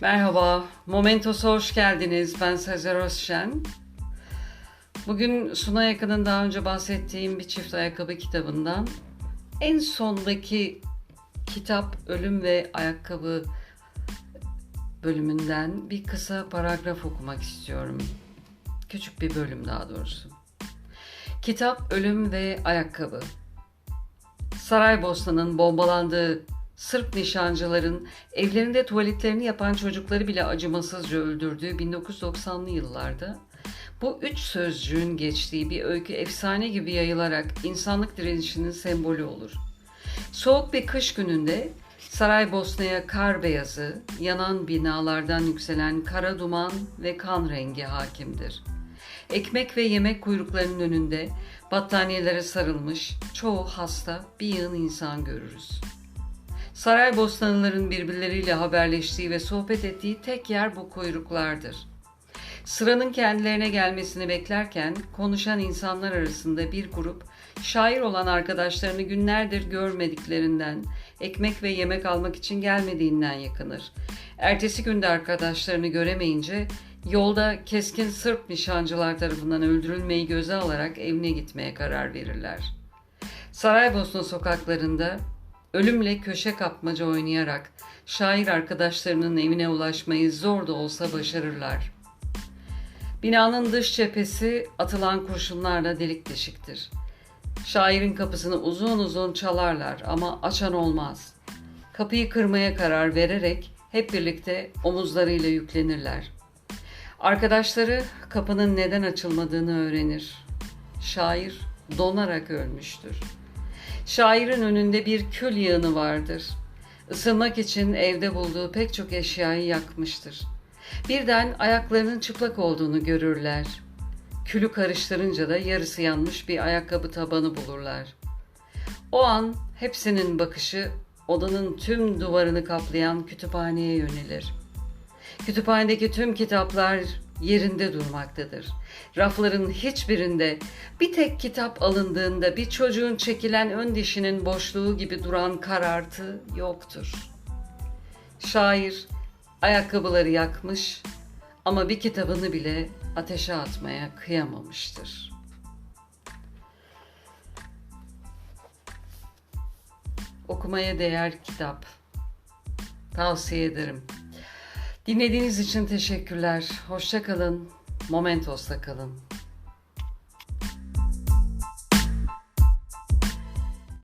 Merhaba, Momentos'a hoş geldiniz. Ben Sezer Özşen. Bugün Suna Yakın'ın daha önce bahsettiğim bir çift ayakkabı kitabından en sondaki kitap Ölüm ve Ayakkabı bölümünden bir kısa paragraf okumak istiyorum. Küçük bir bölüm daha doğrusu. Kitap Ölüm ve Ayakkabı. Saraybosna'nın bombalandığı Sırp nişancıların evlerinde tuvaletlerini yapan çocukları bile acımasızca öldürdüğü 1990'lı yıllarda bu üç sözcüğün geçtiği bir öykü efsane gibi yayılarak insanlık direnişinin sembolü olur. Soğuk bir kış gününde Saraybosna'ya kar beyazı, yanan binalardan yükselen kara duman ve kan rengi hakimdir. Ekmek ve yemek kuyruklarının önünde battaniyelere sarılmış çoğu hasta bir yığın insan görürüz. Saraybosnalıların birbirleriyle haberleştiği ve sohbet ettiği tek yer bu kuyruklardır. Sıranın kendilerine gelmesini beklerken konuşan insanlar arasında bir grup şair olan arkadaşlarını günlerdir görmediklerinden, ekmek ve yemek almak için gelmediğinden yakınır. Ertesi günde arkadaşlarını göremeyince yolda keskin Sırp nişancılar tarafından öldürülmeyi göze alarak evine gitmeye karar verirler. Saraybosna sokaklarında ölümle köşe kapmaca oynayarak şair arkadaşlarının evine ulaşmayı zor da olsa başarırlar. Binanın dış cephesi atılan kurşunlarla delik deşiktir. Şairin kapısını uzun uzun çalarlar ama açan olmaz. Kapıyı kırmaya karar vererek hep birlikte omuzlarıyla yüklenirler. Arkadaşları kapının neden açılmadığını öğrenir. Şair donarak ölmüştür. Şairin önünde bir kül yığını vardır. Isınmak için evde bulduğu pek çok eşyayı yakmıştır. Birden ayaklarının çıplak olduğunu görürler. Külü karıştırınca da yarısı yanmış bir ayakkabı tabanı bulurlar. O an hepsinin bakışı odanın tüm duvarını kaplayan kütüphaneye yönelir. Kütüphanedeki tüm kitaplar yerinde durmaktadır. Rafların hiçbirinde bir tek kitap alındığında bir çocuğun çekilen ön dişinin boşluğu gibi duran karartı yoktur. Şair ayakkabıları yakmış ama bir kitabını bile ateşe atmaya kıyamamıştır. Okumaya değer kitap. Tavsiye ederim. Dinlediğiniz için teşekkürler. Hoşça kalın. Momentos'ta kalın.